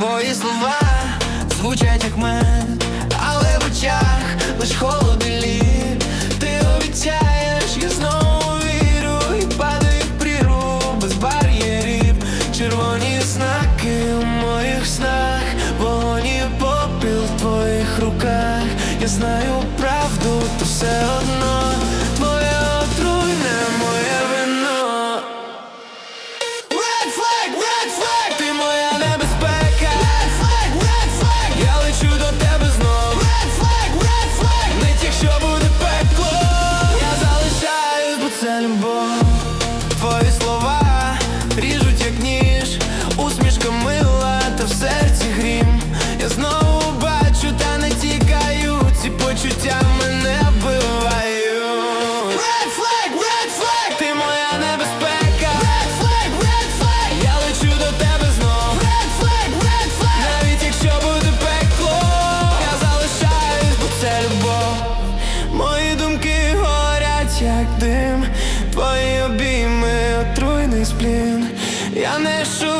Твої слова звучать як мед, але в очах лиш холод і лід Ти обіцяєш, я знову вірю і падаю в прірву без бар'єрів Червоні знаки у моїх снах, вогонь і попіл в твоїх руках. Я знаю правду, то все одно Я знову бачу, та не тікаю. Ці почуття мене вбивають. Red flag, red flag, ти моя небезпека. Red flag, red flag, я лечу до тебе знов. Red flag, red flag, навіть якщо буде пекло, я залишаюсь, бо це любов. Мої думки горять, як дим. Твої обійми отруйний сплін. Я не шу